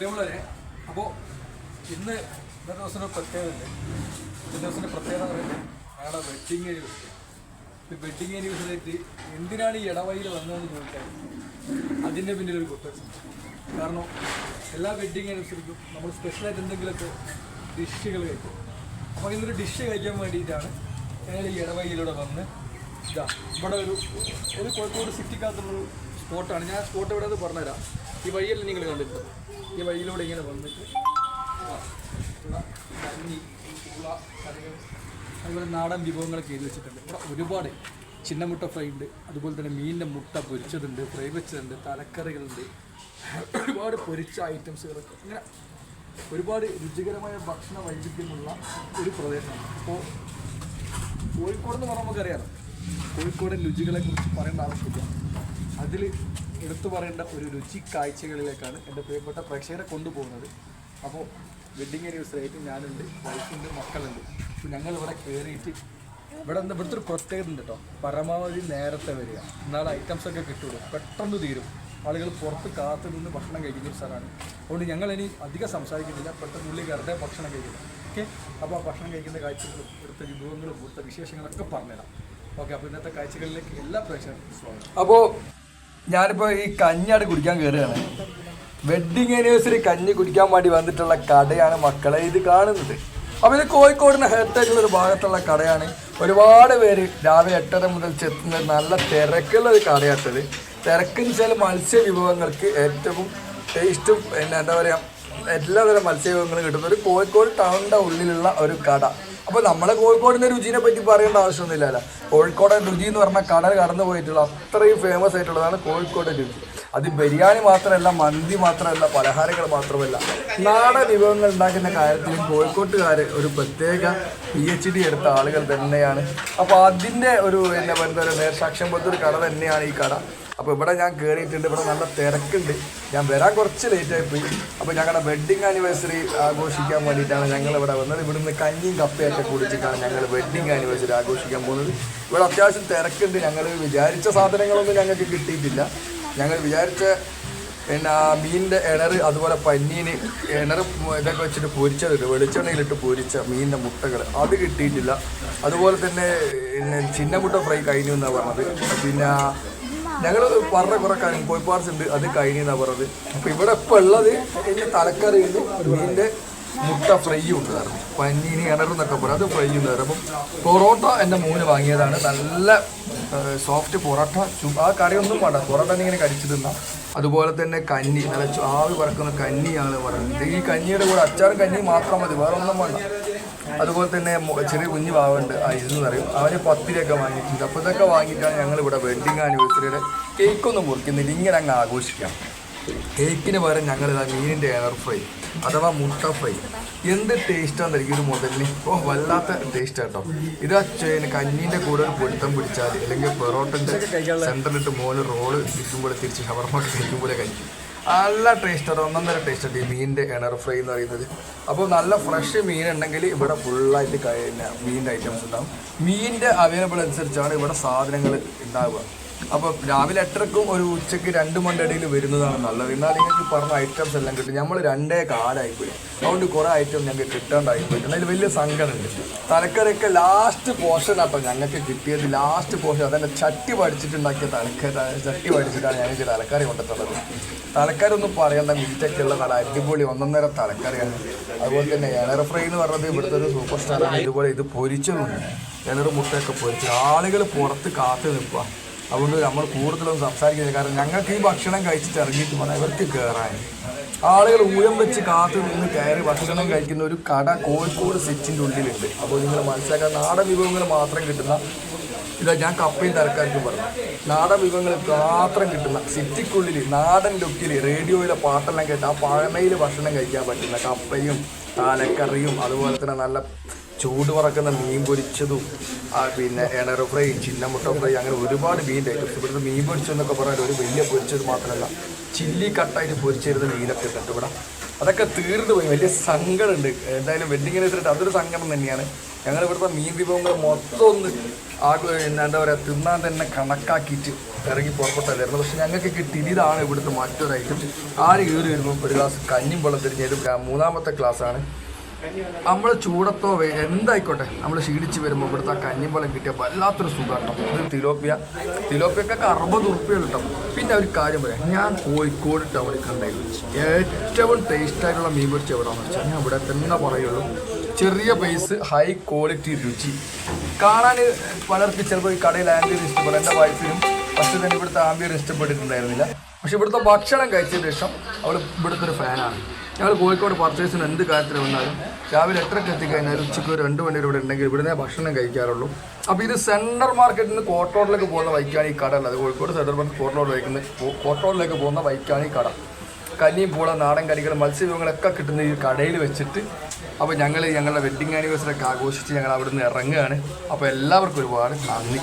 പ്രിയമുള്ളവരെ അപ്പോൾ ഇന്ന് ഇന്നത്തെ ദിവസം പ്രത്യേകത ഇന്നത്തെ ദിവസത്തിന്റെ പ്രത്യേകത പറയുന്നത് ഞങ്ങളുടെ വെഡിങ് ആനിവേഴ്സറി വെഡിങ് ആനിവേഴ്സറിയായിട്ട് എന്തിനാണ് ഈ ഇടവഴിയിൽ വന്നതെന്ന് ചോദിച്ചാൽ അതിന്റെ ഒരു കുറ്റം കാരണം എല്ലാ വെഡിങ് ആനിവേഴ്സറിക്കും നമ്മൾ സ്പെഷ്യലായിട്ട് എന്തെങ്കിലുമൊക്കെ ഡിഷുകൾ കഴിക്കും. അപ്പോൾ ഇന്നൊരു ഡിഷ് കഴിക്കാൻ വേണ്ടിയിട്ടാണ് ഞങ്ങൾ ഈ ഇടവഴിയിലൂടെ വന്ന് ഇതാ ഇവിടെ ഒരു ഒരു കോഴിക്കോട് സിറ്റിക്കകത്തുള്ളൊരു സ്പോട്ടാണ് ഞാൻ സ്പോട്ട് ഇവിടെ പറഞ്ഞുതരാം. ഈ വഴിയല്ല നിങ്ങൾ കണ്ടിട്ടുണ്ട് ഈ വഴിയിലൂടെ ഇങ്ങനെ വന്നിട്ട് അതുപോലെ നാടൻ വിഭവങ്ങളൊക്കെ എഴുതി വെച്ചിട്ടുണ്ട്. ഇവിടെ ഒരുപാട് ചിന്നമുട്ട ഫ്രൈ ഉണ്ട്. അതുപോലെ തന്നെ മീനിന്റെ മുട്ട പൊരിച്ചതുണ്ട് ഫ്രൈ വെച്ചതുണ്ട് തലക്കറികളുണ്ട്. ഒരുപാട് പൊരിച്ച ഐറ്റംസുകളൊക്കെ. അങ്ങനെ ഒരുപാട് രുചികരമായ ഭക്ഷണ വൈവിധ്യമുള്ള ഒരു പ്രദേശമാണ്. അപ്പോൾ കോഴിക്കോട് എന്ന് പറഞ്ഞാൽ നമുക്കറിയാം കോഴിക്കോട് രുചികളെക്കുറിച്ച് പറയേണ്ട ആവശ്യമില്ല. അതിൽ എടുത്തു പറയേണ്ട ഒരു രുചി കാഴ്ചകളിലേക്കാണ് എന്റെ പ്രിയപ്പെട്ട പ്രേക്ഷകരെ കൊണ്ടുപോകുന്നത്. അപ്പോൾ വെഡിങ് ആനിവേഴ്സറി ആയിട്ട് ഞാനുണ്ട് വൈഫുണ്ട് മക്കളുണ്ട്. അപ്പോൾ ഞങ്ങൾ ഇവിടെ കയറിയിട്ട് ഇവിടെ എന്താ ഇവിടുത്തെ ഒരു പ്രത്യേകത ഉണ്ട് കേട്ടോ. പരമാവധി നേരത്തെ വരിക. എന്നാൽ ഐറ്റംസ് ഒക്കെ കിട്ടുള്ളൂ പെട്ടെന്ന് തീരും. ആളുകൾ പുറത്ത് കാത്തു നിന്ന് ഭക്ഷണം കഴിക്കുന്ന ഒരു സ്ഥലമാണ്. അതുകൊണ്ട് ഞങ്ങൾ ഇനി അധികം സംസാരിക്കുന്നില്ല. പെട്ടെന്ന് ഉള്ളിൽ കയറട്ടെ ഭക്ഷണം കഴിക്കുക ഓക്കെ? അപ്പോൾ ആ ഭക്ഷണം കഴിക്കുന്ന കാഴ്ചകളും ഇവിടുത്തെ വിഭവങ്ങളും ഇവിടുത്തെ വിശേഷങ്ങളൊക്കെ പറഞ്ഞുതരാം. ഓക്കെ? അപ്പോൾ ഇന്നത്തെ കാഴ്ചകളിലേക്ക് എല്ലാ പ്രേക്ഷകർക്കും സ്വാഗതം. അപ്പോൾ ഞാനിപ്പോൾ ഈ കഞ്ഞാട് കുടിക്കാൻ കയറുകയാണ് വെഡിങ് ആനിവേഴ്സറി കഞ്ഞി കുടിക്കാൻ വേണ്ടി വന്നിട്ടുള്ള കടയാണ് മക്കളെ ഇത് കാണുന്നത്. അപ്പോൾ ഇത് കോഴിക്കോടിന് ഹെറിറ്റേജുള്ള ഒരു ഭാഗത്തുള്ള കടയാണ്. ഒരുപാട് പേര് രാവിലെ എട്ടര മുതൽ ചെത്തുന്ന നല്ല തിരക്കുള്ള ഒരു കടയാട്ടത് തിരക്കെന്ന് വെച്ചാൽ മത്സ്യ വിഭവങ്ങൾക്ക് ഏറ്റവും ടേസ്റ്റും പിന്നെ എന്താ പറയുക എല്ലാതരം മത്സ്യ വിഭവങ്ങളും കിട്ടുന്ന ഒരു കോഴിക്കോട് ടൗണിന്റെ ഉള്ളിലുള്ള ഒരു കട. അപ്പോൾ നമ്മളെ കോഴിക്കോടിന്റെ രുചിനെ പറ്റി പറയേണ്ട ആവശ്യമൊന്നുമില്ലല്ലോ. കോഴിക്കോടൻ രുചി എന്ന് പറഞ്ഞാൽ കടൽ കടന്നു പോയിട്ടുള്ള അത്രയും ഫേമസ് ആയിട്ടുള്ളതാണ് കോഴിക്കോട് രുചി. അത് ബിരിയാണി മാത്രമല്ല മന്തി മാത്രമല്ല പലഹാരങ്ങൾ മാത്രമല്ല. നാടൻ വിഭവങ്ങൾ ഉണ്ടാക്കുന്ന കാര്യത്തിൽ കോഴിക്കോട്ടുകാർ ഒരു പ്രത്യേക പി എച്ച് ഡി എടുത്ത ആളുകൾ തന്നെയാണ്. അപ്പോൾ അതിന്റെ ഒരു എന്താ പറയുക നേർസാക്ഷ്യം പോലത്തെ ഒരു കട തന്നെയാണ് ഈ കട. അപ്പോൾ ഇവിടെ ഞാൻ കയറിയിട്ടുണ്ട് ഇവിടെ നല്ല തിരക്കുണ്ട്. ഞാൻ വരാൻ കുറച്ച് ലേറ്റ് ആയിപ്പോയി പോയി. അപ്പോൾ ഞങ്ങളുടെ വെഡ്ഡിങ് ആനിവേഴ്സറി ആഘോഷിക്കാൻ വേണ്ടിയിട്ടാണ് ഞങ്ങൾ ഇവിടെ വന്നത്. ഇവിടുന്ന് കഞ്ഞിയും കപ്പയൊക്കെ കുടിച്ചിട്ടാണ് ഞങ്ങൾ വെഡ്ഡിങ് ആനിവേഴ്സറി ആഘോഷിക്കാൻ പോകുന്നത്. ഇവിടെ അത്യാവശ്യം തിരക്കുണ്ട്. ഞങ്ങൾ വിചാരിച്ച സാധനങ്ങളൊന്നും ഞങ്ങൾക്ക് കിട്ടിയിട്ടില്ല. ഞങ്ങൾ വിചാരിച്ച പിന്നെ മീനിന്റെ ഇണർ അതുപോലെ പന്നീന് ഇണർ ഇതൊക്കെ വെച്ചിട്ട് പൊരിച്ചതുണ്ട് വെളിച്ചെണ്ണയിലിട്ട് പൊരിച്ച മീനിന്റെ മുട്ടകൾ അത് കിട്ടിയിട്ടില്ല. അതുപോലെ തന്നെ പിന്നെ ചിന്നമുട്ട ഫ്രൈ കഴിഞ്ഞു എന്നാണ് പറഞ്ഞത്. പിന്നെ ഞങ്ങൾ പറഞ്ഞ കുറെ കാര്യം പാർസ് ഉണ്ട് അത് കഴിഞ്ഞാ പറഞ്ഞത്. അപ്പൊ ഇവിടെ ഇപ്പൊ ഉള്ളത് എന്റെ തലക്കറി മീനിന്റെ മുട്ട ഫ്രൈ ഉണ്ട് കാരണം പന്നീന് ഇണറെന്നൊക്കെ പറയും. അത് ഫ്രൈ ഉണ്ട് അപ്പം പൊറോട്ട എന്റെ മൂന്ന് വാങ്ങിയതാണ്. നല്ല സോഫ്റ്റ് പൊറോട്ട ആ കറിയൊന്നും വേണ്ട. പൊറോട്ട ഇങ്ങനെ കടിച്ചു തിന്നാം. അതുപോലെ തന്നെ കഞ്ഞി. നല്ല ആവി പറക്കുന്ന കഞ്ഞിയാണ് പറയുന്നത് ഈ കഞ്ഞിയുടെ കൂടെ അച്ചാറും കഞ്ഞി മാത്രം മതി. വേറെ ഒന്നും വേണ്ട. അതുപോലെ തന്നെ ചെറിയ കുഞ്ഞു ഭാവുണ്ട് ആ ഇരുന്ന് പറയും. അവന് പത്തിരൊക്കെ വാങ്ങിയിട്ടുണ്ട്. അപ്പോൾ ഇതൊക്കെ വാങ്ങിയിട്ടാണ് ഞങ്ങൾ ഇവിടെ വെഡിങ് ആനിവേഴ്സറിയുടെ കേക്കൊന്നും മുറിക്കുന്നില്ല. ഇങ്ങനെ അങ്ങ് ആഘോഷിക്കാം. കേക്കിന് പകരം ഞങ്ങൾ ഇതാ മീനിന്റെ എയർ ഫ്രൈ അഥവാ മുട്ട ഫ്രൈ എന്ത് ടേസ്റ്റാണെന്ന് ഒരു മുതലിന് ഓ വല്ലാത്ത ടേസ്റ്റ് കേട്ടോ ഇത് കഞ്ഞീന്റെ കൂടെ ഒരു പൊരുത്തം പിടിച്ചാൽ അല്ലെങ്കിൽ പൊറോട്ടന്റെ സെന്ററിലിട്ട് മോന് റോൾ ഇരിക്കുമ്പോൾ തിരിച്ച് ഷവർമ കഴിക്കുമ്പോൾ കഴിക്കും. നല്ല ടേസ്റ്റ് ആണ് ഒന്നൊന്നര ടേസ്റ്റ് ഉണ്ട് ഈ മീനിന്റെ എണർ ഫ്രൈ എന്ന് പറയുന്നത്. അപ്പോൾ നല്ല ഫ്രഷ് മീൻ ഉണ്ടെങ്കിൽ ഇവിടെ ഫുള്ളായിട്ട് മീനിന്റെ ഐറ്റംസ് ഉണ്ടാവും. മീനിന്റെ അവൈലബിൾ അനുസരിച്ചാണ് ഇവിടെ സാധനങ്ങൾ ഉണ്ടാവുക. അപ്പോൾ രാവിലെ എട്ടരക്കും ഒരു ഉച്ചയ്ക്ക് രണ്ട് മണിടയിൽ വരുന്നതാണ് നല്ലത്. എന്നാൽ നിങ്ങൾക്ക് പറഞ്ഞ ഐറ്റംസ് എല്ലാം കിട്ടും. നമ്മൾ രണ്ടേ കാലായി പോയി അതുകൊണ്ട് കുറേ ഐറ്റം ഞങ്ങൾക്ക് കിട്ടേണ്ടായി പോയി. അതിൽ വലിയ സങ്കടമുണ്ട്. തലക്കറിയൊക്കെ ലാസ്റ്റ് പോർഷൻ ആട്ടോ ഞങ്ങൾക്ക് കിട്ടിയത്. ലാസ്റ്റ് പോർഷൻ അതെന്നെ ചട്ടി പഠിച്ചിട്ടുണ്ടാക്കിയ തലക്കറി ചട്ടി പഠിച്ചിട്ടാണ് ഞങ്ങൾക്ക് തലക്കറി കൊണ്ടിട്ടുള്ളത് തലക്കറി ഒന്നും പറയണ്ട മിറ്റൊക്കെ ഉള്ള കട. അടിപൊളി ഒന്നൊന്നര തലക്കറിയാണ്. അതുപോലെ തന്നെ എണർ ഫ്രൈ എന്ന് പറഞ്ഞത് ഇവിടുത്തെ ഒരു സൂപ്പർ സ്റ്റാറാണ് ഇതുപോലെ ഇത് പൊരിച്ചതുണ്ട്. എണർ മുട്ടയൊക്കെ പൊരിച്ച്. ആളുകൾ പുറത്ത് കാത്തു നിൽക്കുക അതുകൊണ്ട് നമ്മൾ കൂടുതലൊന്നും സംസാരിക്കുന്നില്ല കാരണം ഞങ്ങൾക്ക് ഈ ഭക്ഷണം കഴിച്ചിട്ട് ഇറങ്ങിയിട്ട് വന്നാൽ ഇവർക്ക് കയറാൻ ആളുകൾ ഊഴം വെച്ച് കാത്തു നിന്ന് കയറി ഭക്ഷണം കഴിക്കുന്ന ഒരു കട കോഴിക്കോട് സിറ്റിന്റെ ഉള്ളിലുണ്ട്. അപ്പോൾ നിങ്ങൾ മനസ്സിലാക്കാൻ നാടൻ വിഭവങ്ങൾ മാത്രം കിട്ടുന്ന ഇതാ ഞാൻ കപ്പയും തരക്കാർക്കും പറഞ്ഞു. നാടൻ വിഭവങ്ങൾ മാത്രം കിട്ടുന്ന സിറ്റിക്കുള്ളിൽ നാടൻ ലുക്കിൽ റേഡിയോയിലെ പാട്ടെല്ലാം കേട്ട് ആ പഴമയിൽ ഭക്ഷണം കഴിക്കാൻ പറ്റുന്ന കപ്പയും താലക്കറിയും അതുപോലെ തന്നെ നല്ല ചൂട് പറക്കുന്ന മീൻ പൊരിച്ചതും പിന്നെ എണർ ഫ്രൈ ചിന്നമുട്ട ഫ്രൈ അങ്ങനെ ഒരുപാട് മീന്റെ ഐറ്റംസ് ഇവിടുത്തെ മീൻ പൊരിച്ചതെന്നൊക്കെ പറഞ്ഞാൽ ഒരു വലിയ പൊരിച്ചത് മാത്രമല്ല ചില്ലി കട്ടായിട്ട് പൊരിച്ചിരുന്ന മീനൊക്കെ ഉണ്ട് ഇവിടെ. അതൊക്കെ തീർന്നു പോയി. വലിയ സങ്കടമുണ്ട്. എന്തായാലും വെഡിങ് അനുസരിച്ച് അതൊരു സങ്കടം തന്നെയാണ്. ഞങ്ങൾ ഇവിടുത്തെ മീൻ വിഭവങ്ങൾ മൊത്തം ഒന്ന് ആ പിന്നെ എന്താ പറയുക തിന്നാൻ തന്നെ കണക്കാക്കിയിട്ട് ഇറങ്ങി പുറപ്പെട്ടല്ലായിരുന്നു പക്ഷെ ഞങ്ങൾക്ക് കിട്ടിയതാണ് ഇവിടുത്തെ മറ്റൊരു ഐറ്റം ആര് കയറി വരുമ്പോൾ ഒരു ഗ്ലാസ് കഞ്ഞിയും വെള്ളം മൂന്നാമത്തെ ക്ലാസ്സാണ് നമ്മൾ ചൂടത്തോ എന്തായിക്കോട്ടെ? നമ്മൾ ക്ഷീണിച്ച് വരുമ്പോൾ ഇവിടുത്തെ കഞ്ഞിമ്പളം കിട്ടിയ വല്ലാത്തൊരു സുഖാട്ടോ ഇത് തിലോപ്പിയ തിലോപ്പിയൊക്കെ അറുപത് ഉറുപ്പ്യ കിട്ടും പിന്നെ ഒരു കാര്യം പറയാം. ഞാൻ കോഴിക്കോട് ടൗണിൽ കണ്ടായിരുന്നു ഏറ്റവും ടേസ്റ്റ് ആയിട്ടുള്ള മീൻ പൊരിച്ച് എവിടെയാണെന്ന് വെച്ചാൽ ഞാൻ ഇവിടെ തന്നെ പറയുള്ളൂ. ചെറിയ പൈസ ഹൈ ക്വാളിറ്റി രുചി. കാണാൻ പലർക്കും ചിലപ്പോൾ ഈ കടയിൽ ആംബിയർ ഇഷ്ടപ്പെടും. എന്റെ വൈഫിനും ഫസ്റ്റ് തന്നെ ഇവിടുത്തെ ആംബിയർ ഇഷ്ടപ്പെട്ടിട്ടുണ്ടായിരുന്നില്ല. പക്ഷെ ഇവിടുത്തെ ഭക്ഷണം കഴിച്ചതിന് ശേഷം അവൾ ഇവിടുത്തെ ഒരു ഫാനാണ് ഞങ്ങൾ കോഴിക്കോട് പർച്ചേസിന് എന്ത് കാര്യത്തിൽ വന്നാലും രാവിലെ എത്രക്ക് എത്തിക്കഴിഞ്ഞാലും ഉച്ചയ്ക്ക് ഒരു രണ്ട് മണി ഇവിടെ ഉണ്ടെങ്കിൽ ഇവിടുന്ന് ഭക്ഷണം കഴിക്കാറുള്ളൂ. അപ്പോൾ ഇത് സെൻട്രൽ മാർക്കറ്റിൽ നിന്ന് കോട്ടോട്ടിലേക്ക് പോകുന്ന വൈക്കാണ് ഈ കട ഉള്ളത്. കോഴിക്കോട് സെൻട്രൽ മാർക്കറ്റ് കോട്ടോട് വയ്ക്കുന്ന കോട്ടോഡിലേക്ക് പോകുന്ന വൈക്കാണ് ഈ കട. കല്ലിയും പൂള നാടൻ കറികൾ മത്സ്യവിഭവങ്ങളൊക്കെ കിട്ടുന്ന ഈ കടയിൽ വെച്ചിട്ട് അപ്പോൾ ഞങ്ങൾ ഞങ്ങളുടെ വെഡിങ് ആനിവേഴ്സറി ഒക്കെ ആഘോഷിച്ച് ഞങ്ങൾ അവിടുന്ന് ഇറങ്ങുകയാണ്. അപ്പോൾ എല്ലാവർക്കും ഒരുപാട് നന്ദി.